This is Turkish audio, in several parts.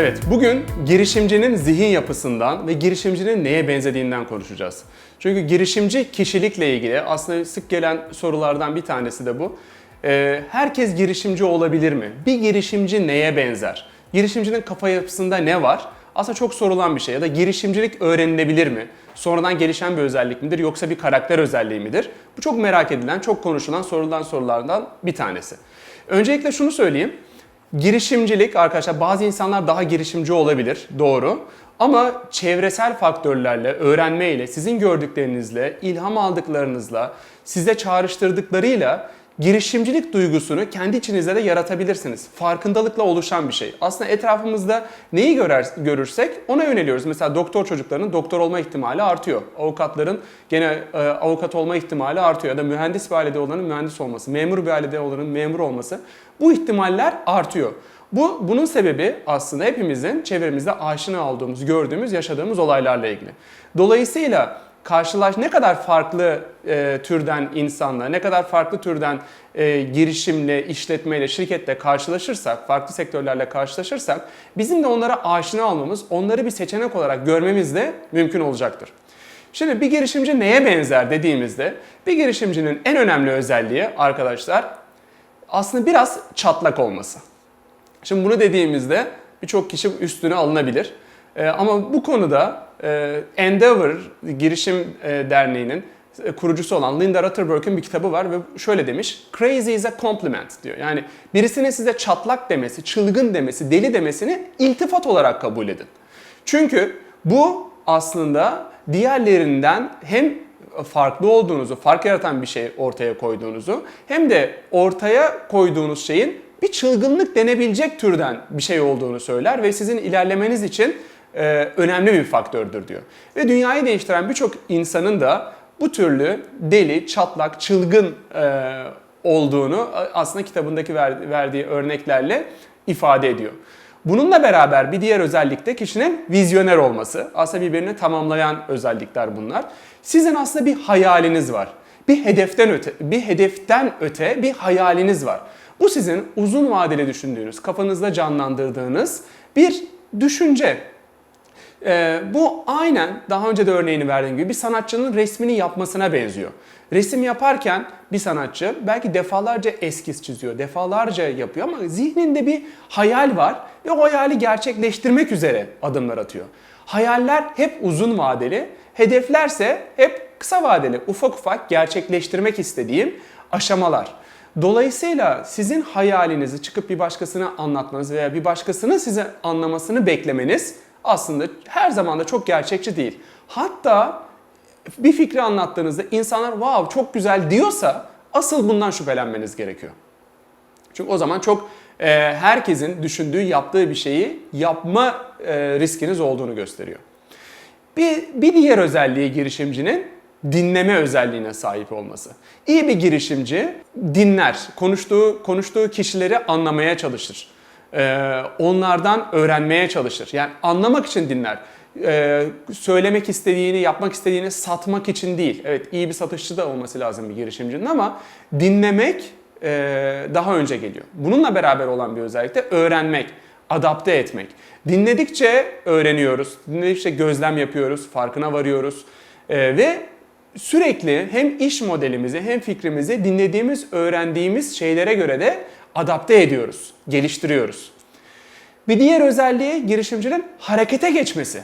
Evet, bugün girişimcinin zihin yapısından ve girişimcinin neye benzediğinden konuşacağız. Çünkü girişimci kişilikle ilgili aslında sık gelen sorulardan bir tanesi de bu. Ee, herkes girişimci olabilir mi? Bir girişimci neye benzer? Girişimcinin kafa yapısında ne var? Aslında çok sorulan bir şey. Ya da girişimcilik öğrenilebilir mi? Sonradan gelişen bir özellik midir yoksa bir karakter özelliği midir? Bu çok merak edilen, çok konuşulan sorulan sorulardan bir tanesi. Öncelikle şunu söyleyeyim. Girişimcilik arkadaşlar bazı insanlar daha girişimci olabilir doğru. Ama çevresel faktörlerle, öğrenmeyle, sizin gördüklerinizle, ilham aldıklarınızla, size çağrıştırdıklarıyla girişimcilik duygusunu kendi içinizde de yaratabilirsiniz. Farkındalıkla oluşan bir şey. Aslında etrafımızda neyi görer, görürsek ona yöneliyoruz. Mesela doktor çocuklarının doktor olma ihtimali artıyor. Avukatların gene e, avukat olma ihtimali artıyor. Ya da mühendis bir ailede olanın mühendis olması, memur bir ailede olanın memur olması. Bu ihtimaller artıyor. Bu bunun sebebi aslında hepimizin çevremizde aşina olduğumuz, gördüğümüz, yaşadığımız olaylarla ilgili. Dolayısıyla karşılaş ne kadar farklı e, türden insanla, ne kadar farklı türden e, girişimle, işletmeyle, şirketle karşılaşırsak, farklı sektörlerle karşılaşırsak bizim de onlara aşina olmamız, onları bir seçenek olarak görmemiz de mümkün olacaktır. Şimdi bir girişimci neye benzer dediğimizde bir girişimcinin en önemli özelliği arkadaşlar aslında biraz çatlak olması. Şimdi bunu dediğimizde birçok kişi üstüne alınabilir. Ee, ama bu konuda e, Endeavor Girişim e, Derneği'nin e, kurucusu olan Linda Rutherford'un bir kitabı var ve şöyle demiş. Crazy is a compliment diyor. Yani birisinin size çatlak demesi, çılgın demesi, deli demesini iltifat olarak kabul edin. Çünkü bu aslında diğerlerinden hem farklı olduğunuzu, fark yaratan bir şey ortaya koyduğunuzu hem de ortaya koyduğunuz şeyin bir çılgınlık denebilecek türden bir şey olduğunu söyler ve sizin ilerlemeniz için e, önemli bir faktördür diyor. Ve dünyayı değiştiren birçok insanın da bu türlü deli, çatlak, çılgın e, olduğunu aslında kitabındaki ver, verdiği örneklerle ifade ediyor. Bununla beraber bir diğer özellik de kişinin vizyoner olması. Aslında birbirini tamamlayan özellikler bunlar. Sizin aslında bir hayaliniz var. Bir hedeften öte, bir hedeften öte bir hayaliniz var. Bu sizin uzun vadeli düşündüğünüz, kafanızda canlandırdığınız bir düşünce. Ee, bu aynen daha önce de örneğini verdiğim gibi bir sanatçının resmini yapmasına benziyor. Resim yaparken bir sanatçı belki defalarca eskiz çiziyor, defalarca yapıyor ama zihninde bir hayal var ve o hayali gerçekleştirmek üzere adımlar atıyor. Hayaller hep uzun vadeli, hedeflerse hep kısa vadeli, ufak ufak gerçekleştirmek istediğim aşamalar. Dolayısıyla sizin hayalinizi çıkıp bir başkasına anlatmanız veya bir başkasının size anlamasını beklemeniz aslında her zaman da çok gerçekçi değil. Hatta bir fikri anlattığınızda insanlar wow çok güzel diyorsa asıl bundan şüphelenmeniz gerekiyor. Çünkü o zaman çok e, herkesin düşündüğü, yaptığı bir şeyi yapma e, riskiniz olduğunu gösteriyor. Bir, bir diğer özelliği girişimcinin dinleme özelliğine sahip olması. İyi bir girişimci dinler, konuştuğu konuştuğu kişileri anlamaya çalışır. Ee, onlardan öğrenmeye çalışır. Yani anlamak için dinler. Ee, söylemek istediğini, yapmak istediğini satmak için değil. Evet iyi bir satışçı da olması lazım bir girişimcinin ama dinlemek e, daha önce geliyor. Bununla beraber olan bir özellik de öğrenmek, adapte etmek. Dinledikçe öğreniyoruz, dinledikçe gözlem yapıyoruz, farkına varıyoruz ve sürekli hem iş modelimizi hem fikrimizi dinlediğimiz, öğrendiğimiz şeylere göre de adapte ediyoruz, geliştiriyoruz. Bir diğer özelliği girişimcinin harekete geçmesi.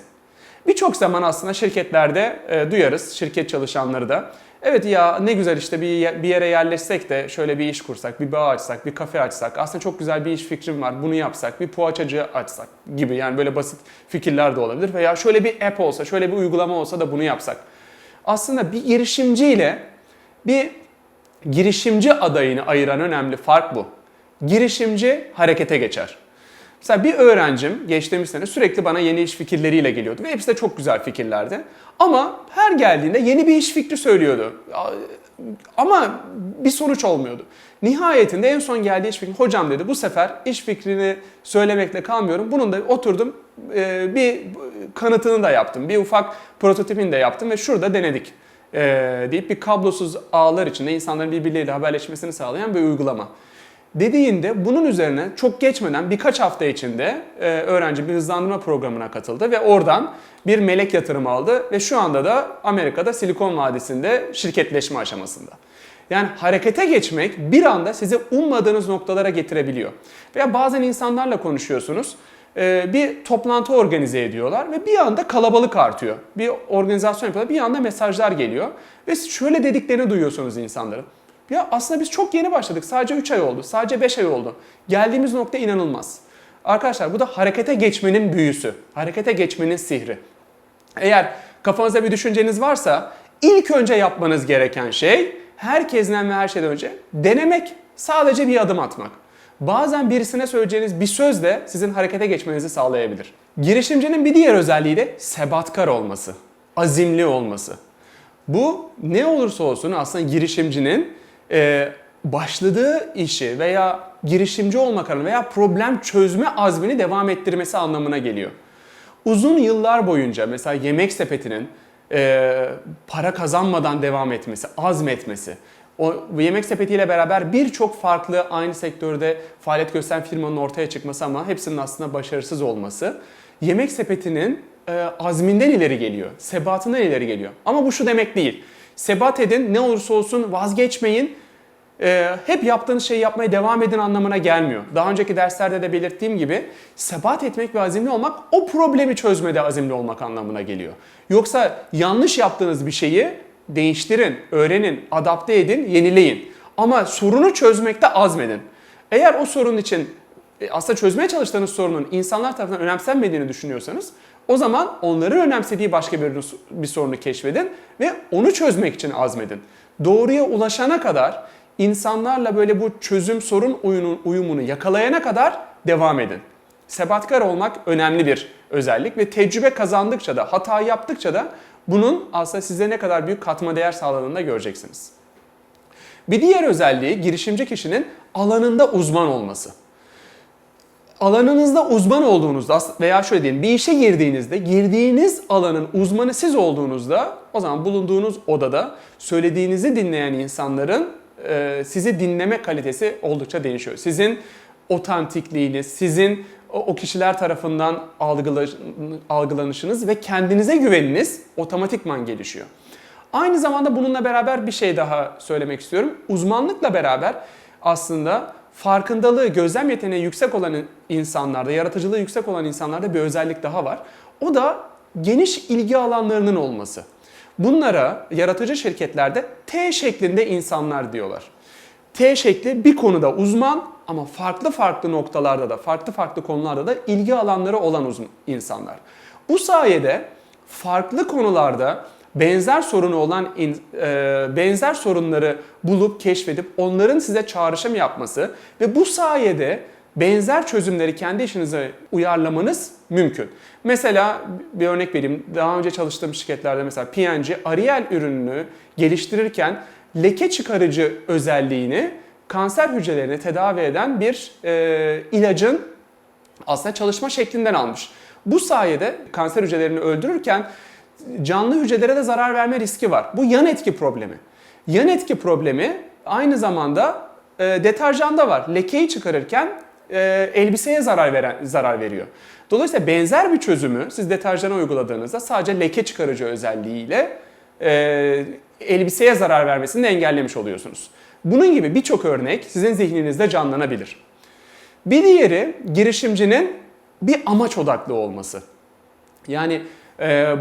Birçok zaman aslında şirketlerde e, duyarız, şirket çalışanları da. Evet ya ne güzel işte bir, bir yere yerleşsek de şöyle bir iş kursak, bir bağ açsak, bir kafe açsak. Aslında çok güzel bir iş fikrim var, bunu yapsak, bir poğaçacı açsak gibi. Yani böyle basit fikirler de olabilir. Veya şöyle bir app olsa, şöyle bir uygulama olsa da bunu yapsak. Aslında bir girişimciyle bir girişimci adayını ayıran önemli fark bu. Girişimci harekete geçer. Mesela bir öğrencim geçtiğimiz sene sürekli bana yeni iş fikirleriyle geliyordu ve hepsi de çok güzel fikirlerdi. Ama her geldiğinde yeni bir iş fikri söylüyordu. Ama bir sonuç olmuyordu. Nihayetinde en son geldiği iş fikri, hocam dedi bu sefer iş fikrini söylemekle kalmıyorum. Bunun da oturdum e, bir kanıtını da yaptım. Bir ufak prototipini de yaptım ve şurada denedik e, deyip bir kablosuz ağlar içinde insanların birbirleriyle haberleşmesini sağlayan bir uygulama. Dediğinde bunun üzerine çok geçmeden birkaç hafta içinde e, öğrenci bir hızlandırma programına katıldı ve oradan bir melek yatırımı aldı ve şu anda da Amerika'da Silikon Vadisi'nde şirketleşme aşamasında. Yani harekete geçmek bir anda sizi ummadığınız noktalara getirebiliyor. Veya bazen insanlarla konuşuyorsunuz. e, Bir toplantı organize ediyorlar ve bir anda kalabalık artıyor. Bir organizasyon yapıyorlar, bir anda mesajlar geliyor. Ve şöyle dediklerini duyuyorsunuz insanların. Ya aslında biz çok yeni başladık. Sadece 3 ay oldu. Sadece 5 ay oldu. Geldiğimiz nokta inanılmaz. Arkadaşlar bu da harekete geçmenin büyüsü. Harekete geçmenin sihri. Eğer kafanızda bir düşünceniz varsa ilk önce yapmanız gereken şey herkesten ve her şeyden önce denemek, sadece bir adım atmak. Bazen birisine söyleyeceğiniz bir söz de sizin harekete geçmenizi sağlayabilir. Girişimcinin bir diğer özelliği de sebatkar olması, azimli olması. Bu ne olursa olsun aslında girişimcinin e, başladığı işi veya girişimci olmak adına veya problem çözme azmini devam ettirmesi anlamına geliyor. Uzun yıllar boyunca mesela yemek sepetinin e, para kazanmadan devam etmesi, azmetmesi, o yemek sepetiyle beraber birçok farklı aynı sektörde faaliyet gösteren firmanın ortaya çıkması ama hepsinin aslında başarısız olması yemek sepetinin e, azminden ileri geliyor, sebatından ileri geliyor. Ama bu şu demek değil. Sebat edin, ne olursa olsun vazgeçmeyin, e, hep yaptığınız şeyi yapmaya devam edin anlamına gelmiyor. Daha önceki derslerde de belirttiğim gibi sebat etmek ve azimli olmak o problemi çözmede azimli olmak anlamına geliyor. Yoksa yanlış yaptığınız bir şeyi değiştirin, öğrenin, adapte edin, yenileyin. Ama sorunu çözmekte azmedin. Eğer o sorun için aslında çözmeye çalıştığınız sorunun insanlar tarafından önemsenmediğini düşünüyorsanız o zaman onların önemsediği başka bir, bir sorunu keşfedin ve onu çözmek için azmedin. Doğruya ulaşana kadar insanlarla böyle bu çözüm sorun uyumu- uyumunu yakalayana kadar devam edin. Sebatkar olmak önemli bir özellik ve tecrübe kazandıkça da hata yaptıkça da bunun aslında size ne kadar büyük katma değer sağladığını da göreceksiniz. Bir diğer özelliği girişimci kişinin alanında uzman olması alanınızda uzman olduğunuzda veya şöyle diyeyim bir işe girdiğinizde girdiğiniz alanın uzmanı siz olduğunuzda o zaman bulunduğunuz odada söylediğinizi dinleyen insanların e, sizi dinleme kalitesi oldukça değişiyor. Sizin otantikliğiniz, sizin o, kişiler tarafından algıla- algılanışınız ve kendinize güveniniz otomatikman gelişiyor. Aynı zamanda bununla beraber bir şey daha söylemek istiyorum. Uzmanlıkla beraber aslında farkındalığı, gözlem yeteneği yüksek olan insanlarda, yaratıcılığı yüksek olan insanlarda bir özellik daha var. O da geniş ilgi alanlarının olması. Bunlara yaratıcı şirketlerde T şeklinde insanlar diyorlar. T şekli bir konuda uzman ama farklı farklı noktalarda da, farklı farklı konularda da ilgi alanları olan uzun insanlar. Bu sayede farklı konularda benzer sorunu olan e, benzer sorunları bulup keşfedip onların size çağrışım yapması ve bu sayede benzer çözümleri kendi işinize uyarlamanız mümkün. Mesela bir örnek vereyim. Daha önce çalıştığım şirketlerde mesela P&G Ariel ürününü geliştirirken leke çıkarıcı özelliğini kanser hücrelerini tedavi eden bir e, ilacın aslında çalışma şeklinden almış. Bu sayede kanser hücrelerini öldürürken canlı hücrelere de zarar verme riski var. Bu yan etki problemi. Yan etki problemi aynı zamanda e, deterjanda var. Lekeyi çıkarırken e, elbiseye zarar veren zarar veriyor. Dolayısıyla benzer bir çözümü siz deterjana uyguladığınızda sadece leke çıkarıcı özelliğiyle e, elbiseye zarar vermesini engellemiş oluyorsunuz. Bunun gibi birçok örnek sizin zihninizde canlanabilir. Bir diğeri girişimcinin bir amaç odaklı olması. Yani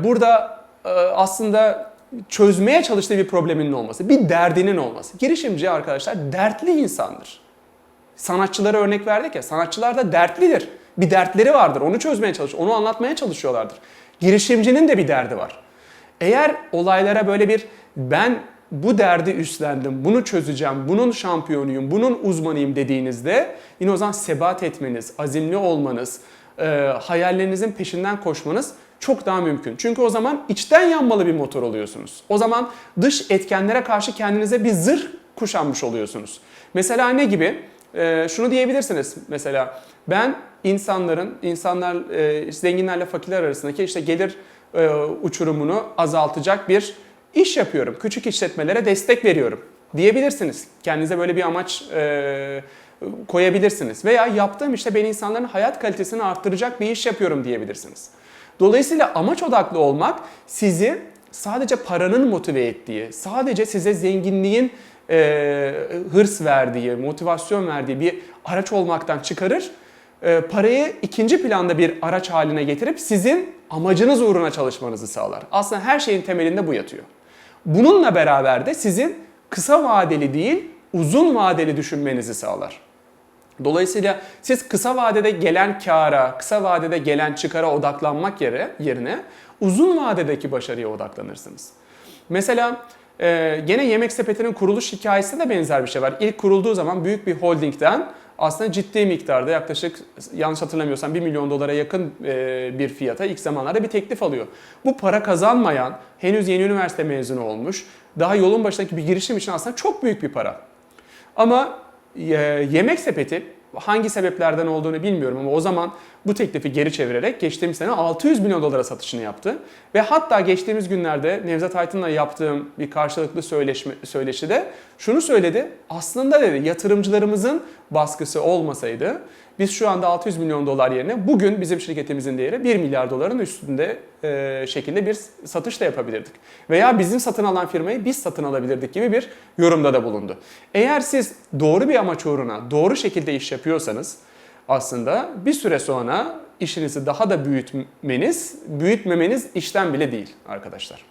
burada e, aslında çözmeye çalıştığı bir probleminin olması, bir derdinin olması. Girişimci arkadaşlar dertli insandır. Sanatçılara örnek verdik ya, sanatçılar da dertlidir. Bir dertleri vardır, onu çözmeye çalışıyor, onu anlatmaya çalışıyorlardır. Girişimcinin de bir derdi var. Eğer olaylara böyle bir ben bu derdi üstlendim, bunu çözeceğim, bunun şampiyonuyum, bunun uzmanıyım dediğinizde yine o zaman sebat etmeniz, azimli olmanız, e, hayallerinizin peşinden koşmanız çok daha mümkün. Çünkü o zaman içten yanmalı bir motor oluyorsunuz. O zaman dış etkenlere karşı kendinize bir zırh kuşanmış oluyorsunuz. Mesela ne gibi? Ee, şunu diyebilirsiniz mesela ben insanların, insanlar e, zenginlerle fakirler arasındaki işte gelir e, uçurumunu azaltacak bir iş yapıyorum. Küçük işletmelere destek veriyorum diyebilirsiniz. Kendinize böyle bir amaç e, koyabilirsiniz. Veya yaptığım işte ben insanların hayat kalitesini arttıracak bir iş yapıyorum diyebilirsiniz. Dolayısıyla amaç odaklı olmak sizi sadece paranın motive ettiği, sadece size zenginliğin e, hırs verdiği, motivasyon verdiği bir araç olmaktan çıkarır. E, parayı ikinci planda bir araç haline getirip sizin amacınız uğruna çalışmanızı sağlar. Aslında her şeyin temelinde bu yatıyor. Bununla beraber de sizin kısa vadeli değil, uzun vadeli düşünmenizi sağlar. Dolayısıyla siz kısa vadede gelen kâra, kısa vadede gelen çıkara odaklanmak yere, yerine uzun vadedeki başarıya odaklanırsınız. Mesela e, gene Yemek Sepeti'nin kuruluş hikayesinde de benzer bir şey var. İlk kurulduğu zaman büyük bir holdingden aslında ciddi miktarda yaklaşık yanlış hatırlamıyorsam 1 milyon dolara yakın e, bir fiyata ilk zamanlarda bir teklif alıyor. Bu para kazanmayan, henüz yeni üniversite mezunu olmuş, daha yolun başındaki bir girişim için aslında çok büyük bir para. Ama yemek sepeti hangi sebeplerden olduğunu bilmiyorum ama o zaman bu teklifi geri çevirerek geçtiğimiz sene 600 milyon dolara satışını yaptı. Ve hatta geçtiğimiz günlerde Nevzat Aytun'la yaptığım bir karşılıklı söyleşme, söyleşide şunu söyledi. Aslında dedi yatırımcılarımızın baskısı olmasaydı biz şu anda 600 milyon dolar yerine bugün bizim şirketimizin değeri 1 milyar doların üstünde e, şekilde bir satış da yapabilirdik. Veya bizim satın alan firmayı biz satın alabilirdik gibi bir yorumda da bulundu. Eğer siz doğru bir amaç uğruna doğru şekilde iş yapıyorsanız aslında bir süre sonra işinizi daha da büyütmeniz, büyütmemeniz işten bile değil arkadaşlar.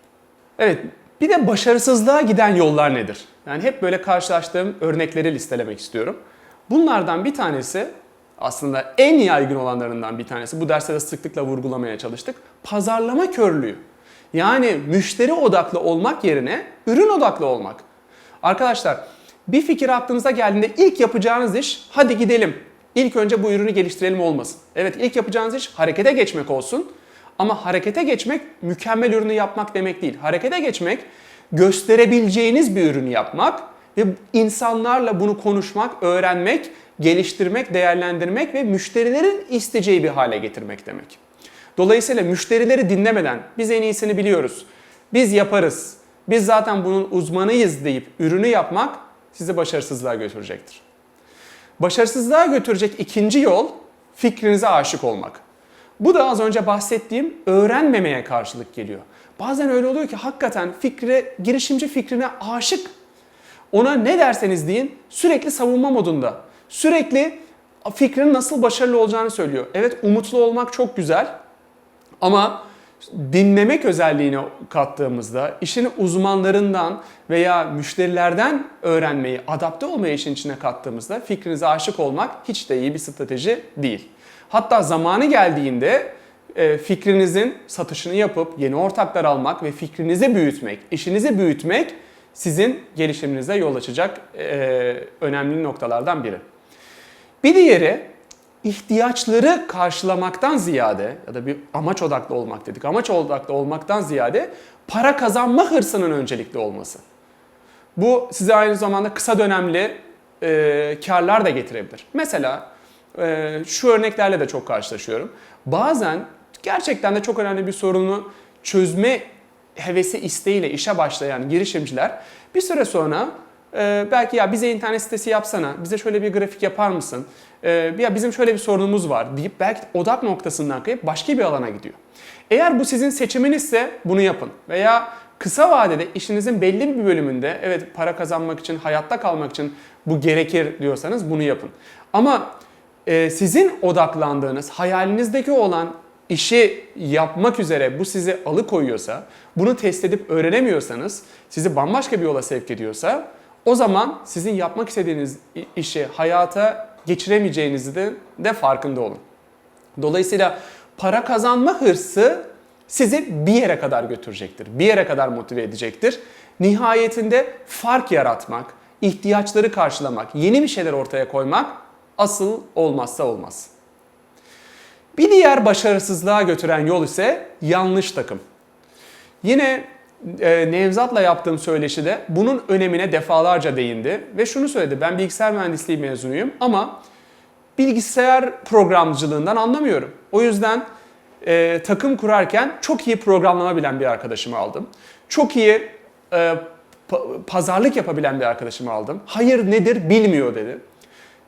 Evet, bir de başarısızlığa giden yollar nedir? Yani hep böyle karşılaştığım örnekleri listelemek istiyorum. Bunlardan bir tanesi aslında en yaygın olanlarından bir tanesi. Bu derste de sıklıkla vurgulamaya çalıştık. Pazarlama körlüğü. Yani müşteri odaklı olmak yerine ürün odaklı olmak. Arkadaşlar bir fikir aklınıza geldiğinde ilk yapacağınız iş hadi gidelim. İlk önce bu ürünü geliştirelim olmasın. Evet ilk yapacağınız iş harekete geçmek olsun. Ama harekete geçmek mükemmel ürünü yapmak demek değil. Harekete geçmek gösterebileceğiniz bir ürünü yapmak ve insanlarla bunu konuşmak, öğrenmek, geliştirmek, değerlendirmek ve müşterilerin isteyeceği bir hale getirmek demek. Dolayısıyla müşterileri dinlemeden biz en iyisini biliyoruz. Biz yaparız. Biz zaten bunun uzmanıyız deyip ürünü yapmak sizi başarısızlığa götürecektir. Başarısızlığa götürecek ikinci yol fikrinize aşık olmak. Bu da az önce bahsettiğim öğrenmemeye karşılık geliyor. Bazen öyle oluyor ki hakikaten fikre, girişimci fikrine aşık. Ona ne derseniz deyin sürekli savunma modunda. Sürekli fikrin nasıl başarılı olacağını söylüyor. Evet umutlu olmak çok güzel ama dinlemek özelliğini kattığımızda işin uzmanlarından veya müşterilerden öğrenmeyi, adapte olmayı işin içine kattığımızda fikrinize aşık olmak hiç de iyi bir strateji değil. Hatta zamanı geldiğinde e, fikrinizin satışını yapıp yeni ortaklar almak ve fikrinizi büyütmek, işinizi büyütmek sizin gelişiminize yol açacak e, önemli noktalardan biri. Bir diğeri ihtiyaçları karşılamaktan ziyade ya da bir amaç odaklı olmak dedik. Amaç odaklı olmaktan ziyade para kazanma hırsının öncelikli olması. Bu size aynı zamanda kısa dönemli e, karlar da getirebilir. Mesela e, şu örneklerle de çok karşılaşıyorum. Bazen gerçekten de çok önemli bir sorunu çözme hevesi isteğiyle işe başlayan girişimciler bir süre sonra e, belki ya bize internet sitesi yapsana, bize şöyle bir grafik yapar mısın? E, ya bizim şöyle bir sorunumuz var deyip belki odak noktasından kayıp başka bir alana gidiyor. Eğer bu sizin seçiminizse bunu yapın. Veya kısa vadede işinizin belli bir bölümünde evet para kazanmak için, hayatta kalmak için bu gerekir diyorsanız bunu yapın. Ama e, sizin odaklandığınız, hayalinizdeki olan işi yapmak üzere bu sizi alıkoyuyorsa, bunu test edip öğrenemiyorsanız, sizi bambaşka bir yola sevk ediyorsa o zaman sizin yapmak istediğiniz işi hayata geçiremeyeceğinizi de, de farkında olun. Dolayısıyla para kazanma hırsı sizi bir yere kadar götürecektir. Bir yere kadar motive edecektir. Nihayetinde fark yaratmak, ihtiyaçları karşılamak, yeni bir şeyler ortaya koymak asıl olmazsa olmaz. Bir diğer başarısızlığa götüren yol ise yanlış takım. Yine Nevzat'la yaptığım söyleşide bunun önemine defalarca değindi ve şunu söyledi. Ben bilgisayar mühendisliği mezunuyum ama bilgisayar programcılığından anlamıyorum. O yüzden e, takım kurarken çok iyi programlama bilen bir arkadaşımı aldım. Çok iyi e, pa- pazarlık yapabilen bir arkadaşımı aldım. Hayır nedir bilmiyor dedi.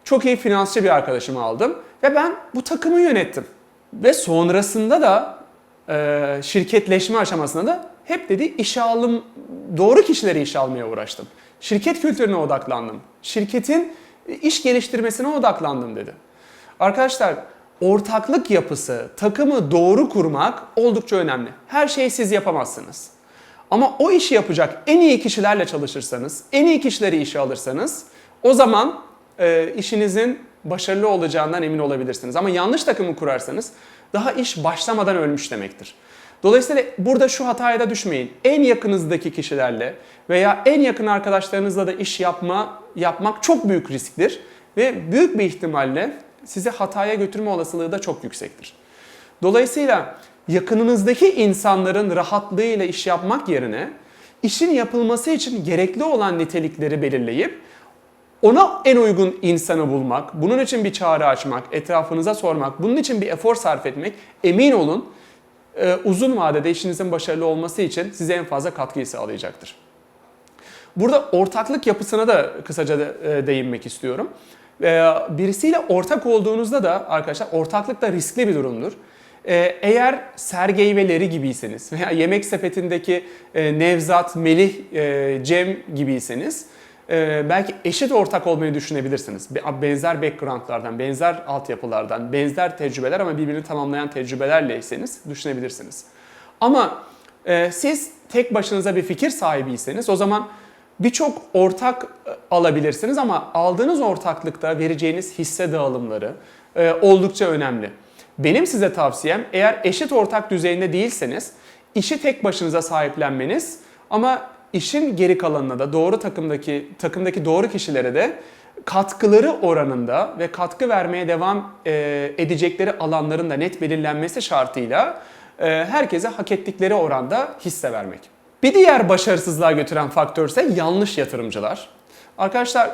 çok iyi finansçı bir arkadaşımı aldım ve ben bu takımı yönettim. Ve sonrasında da e, şirketleşme aşamasında da hep dedi işe alım, doğru kişileri işe almaya uğraştım. Şirket kültürüne odaklandım. Şirketin iş geliştirmesine odaklandım dedi. Arkadaşlar ortaklık yapısı, takımı doğru kurmak oldukça önemli. Her şeyi siz yapamazsınız. Ama o işi yapacak en iyi kişilerle çalışırsanız, en iyi kişileri işe alırsanız o zaman e, işinizin başarılı olacağından emin olabilirsiniz. Ama yanlış takımı kurarsanız daha iş başlamadan ölmüş demektir. Dolayısıyla burada şu hataya da düşmeyin. En yakınızdaki kişilerle veya en yakın arkadaşlarınızla da iş yapma yapmak çok büyük risktir ve büyük bir ihtimalle sizi hataya götürme olasılığı da çok yüksektir. Dolayısıyla yakınınızdaki insanların rahatlığıyla iş yapmak yerine işin yapılması için gerekli olan nitelikleri belirleyip ona en uygun insanı bulmak, bunun için bir çağrı açmak, etrafınıza sormak, bunun için bir efor sarf etmek emin olun e, uzun vadede işinizin başarılı olması için size en fazla katkıyı sağlayacaktır. Burada ortaklık yapısına da kısaca e, değinmek istiyorum. E, birisiyle ortak olduğunuzda da arkadaşlar ortaklık da riskli bir durumdur. E, eğer Sergey ve Leri gibiyseniz veya Yemek Sepeti'ndeki e, Nevzat, Melih, e, Cem gibiyseniz e, belki eşit ortak olmayı düşünebilirsiniz. Be- Benzer backgroundlardan, benzer altyapılardan, benzer tecrübeler ama birbirini tamamlayan tecrübelerleyseniz düşünebilirsiniz. Ama e, siz tek başınıza bir fikir sahibiyseniz o zaman birçok ortak e, alabilirsiniz ama aldığınız ortaklıkta vereceğiniz hisse dağılımları e, oldukça önemli. Benim size tavsiyem eğer eşit ortak düzeyinde değilseniz işi tek başınıza sahiplenmeniz ama işin geri kalanına da doğru takımdaki takımdaki doğru kişilere de katkıları oranında ve katkı vermeye devam e, edecekleri alanların da net belirlenmesi şartıyla e, herkese hak ettikleri oranda hisse vermek. Bir diğer başarısızlığa götüren faktör ise yanlış yatırımcılar. Arkadaşlar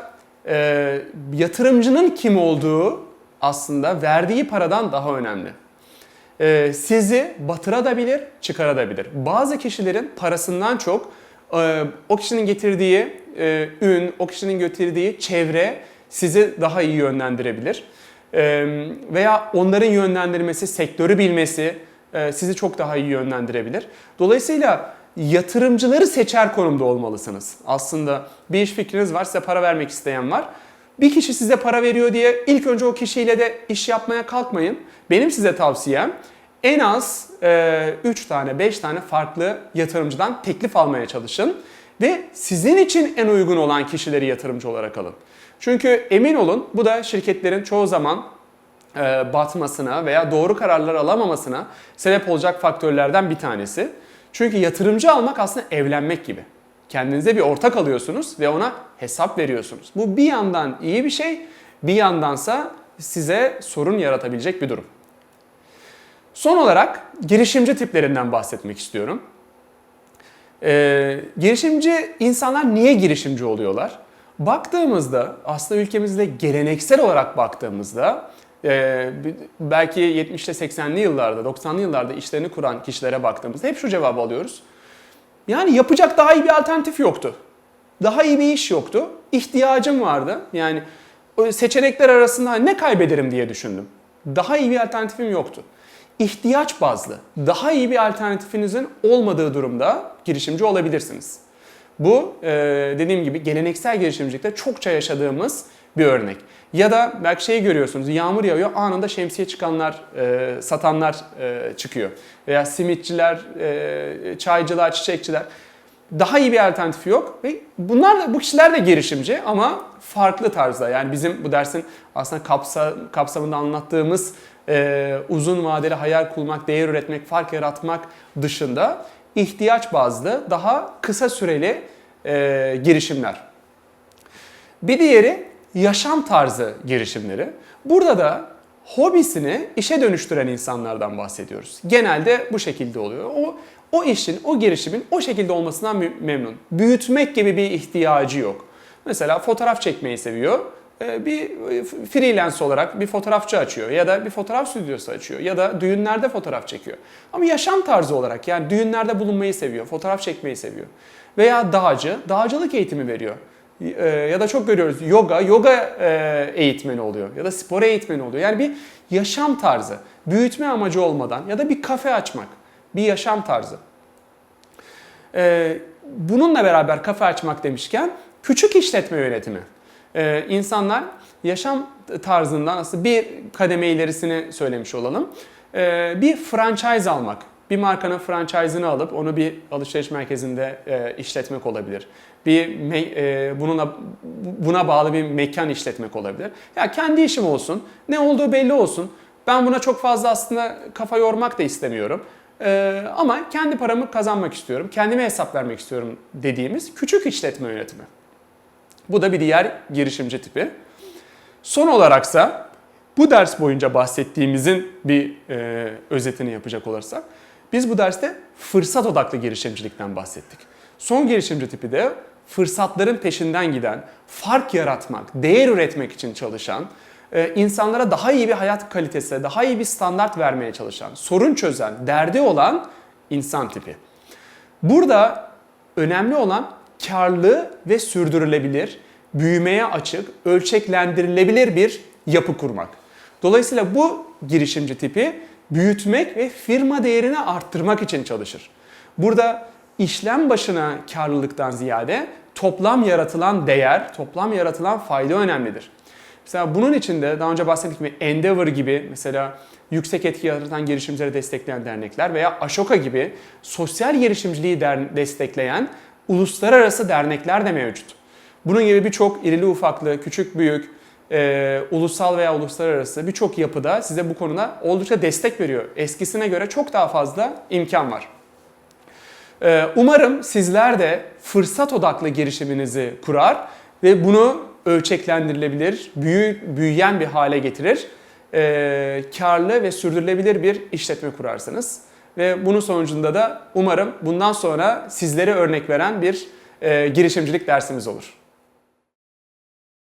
e, yatırımcının kim olduğu aslında verdiği paradan daha önemli. E, sizi batırabilir, çıkarabilir. Bazı kişilerin parasından çok o kişinin getirdiği e, ün, o kişinin getirdiği çevre sizi daha iyi yönlendirebilir. E, veya onların yönlendirmesi, sektörü bilmesi e, sizi çok daha iyi yönlendirebilir. Dolayısıyla yatırımcıları seçer konumda olmalısınız. Aslında bir iş fikriniz var, size para vermek isteyen var. Bir kişi size para veriyor diye ilk önce o kişiyle de iş yapmaya kalkmayın. Benim size tavsiyem en az 3 tane 5 tane farklı yatırımcıdan teklif almaya çalışın ve sizin için en uygun olan kişileri yatırımcı olarak alın. Çünkü emin olun bu da şirketlerin çoğu zaman e, batmasına veya doğru kararlar alamamasına sebep olacak faktörlerden bir tanesi. Çünkü yatırımcı almak aslında evlenmek gibi. Kendinize bir ortak alıyorsunuz ve ona hesap veriyorsunuz. Bu bir yandan iyi bir şey, bir yandansa size sorun yaratabilecek bir durum. Son olarak girişimci tiplerinden bahsetmek istiyorum. Ee, girişimci insanlar niye girişimci oluyorlar? Baktığımızda aslında ülkemizde geleneksel olarak baktığımızda e, belki 70'li 80'li yıllarda 90'lı yıllarda işlerini kuran kişilere baktığımızda hep şu cevabı alıyoruz. Yani yapacak daha iyi bir alternatif yoktu. Daha iyi bir iş yoktu. İhtiyacım vardı. Yani seçenekler arasında ne kaybederim diye düşündüm. Daha iyi bir alternatifim yoktu ihtiyaç bazlı daha iyi bir alternatifinizin olmadığı durumda girişimci olabilirsiniz. Bu e, dediğim gibi geleneksel girişimcilikte çokça yaşadığımız bir örnek. Ya da belki şeyi görüyorsunuz yağmur yağıyor anında şemsiye çıkanlar, e, satanlar e, çıkıyor. Veya simitçiler, çaycılar, çiçekçiler. Daha iyi bir alternatifi yok ve bunlar da bu kişiler de girişimci ama farklı tarzda. Yani bizim bu dersin aslında kapsa, kapsamında anlattığımız e, uzun vadeli hayal kurmak, değer üretmek, fark yaratmak dışında ihtiyaç bazlı daha kısa süreli e, girişimler. Bir diğeri yaşam tarzı girişimleri. Burada da hobisini işe dönüştüren insanlardan bahsediyoruz. Genelde bu şekilde oluyor. O o işin, o girişimin o şekilde olmasından memnun. Büyütmek gibi bir ihtiyacı yok. Mesela fotoğraf çekmeyi seviyor bir e, freelance olarak bir fotoğrafçı açıyor ya da bir fotoğraf stüdyosu açıyor ya da düğünlerde fotoğraf çekiyor. Ama yaşam tarzı olarak yani düğünlerde bulunmayı seviyor, fotoğraf çekmeyi seviyor. Veya dağcı, dağcılık eğitimi veriyor. e, ya da çok görüyoruz yoga, yoga e, eğitmeni oluyor ya da spor eğitmeni oluyor. Yani bir yaşam tarzı, büyütme amacı olmadan ya da bir kafe açmak, bir yaşam tarzı. E, bununla beraber kafe açmak demişken küçük işletme yönetimi. E, insanlar yaşam tarzından aslında bir kademe ilerisini söylemiş olalım. E, bir franchise almak, bir markanın franchise'ını alıp onu bir alışveriş merkezinde e, işletmek olabilir. Bir e, bununla buna bağlı bir mekan işletmek olabilir. Ya kendi işim olsun, ne olduğu belli olsun. Ben buna çok fazla aslında kafa yormak da istemiyorum. E, ama kendi paramı kazanmak istiyorum, kendime hesap vermek istiyorum dediğimiz küçük işletme yönetimi. Bu da bir diğer girişimci tipi. Son olaraksa bu ders boyunca bahsettiğimizin bir e, özetini yapacak olursak biz bu derste fırsat odaklı girişimcilikten bahsettik. Son girişimci tipi de fırsatların peşinden giden, fark yaratmak, değer üretmek için çalışan, e, insanlara daha iyi bir hayat kalitesi, daha iyi bir standart vermeye çalışan, sorun çözen, derdi olan insan tipi. Burada önemli olan karlı ve sürdürülebilir, büyümeye açık, ölçeklendirilebilir bir yapı kurmak. Dolayısıyla bu girişimci tipi büyütmek ve firma değerini arttırmak için çalışır. Burada işlem başına karlılıktan ziyade toplam yaratılan değer, toplam yaratılan fayda önemlidir. Mesela bunun için de daha önce bahsettiğim gibi Endeavor gibi mesela yüksek etki yaratan girişimcileri destekleyen dernekler veya Ashoka gibi sosyal girişimciliği destekleyen uluslararası dernekler de mevcut. Bunun gibi birçok irili ufaklı, küçük büyük, e, ulusal veya uluslararası birçok yapıda size bu konuda oldukça destek veriyor. Eskisine göre çok daha fazla imkan var. Ee, Umarım sizler de fırsat odaklı girişiminizi kurar ve bunu ölçeklendirilebilir, büyü, büyüyen bir hale getirir. Ee, karlı ve sürdürülebilir bir işletme kurarsınız. Ve bunun sonucunda da umarım bundan sonra sizlere örnek veren bir e, girişimcilik dersimiz olur.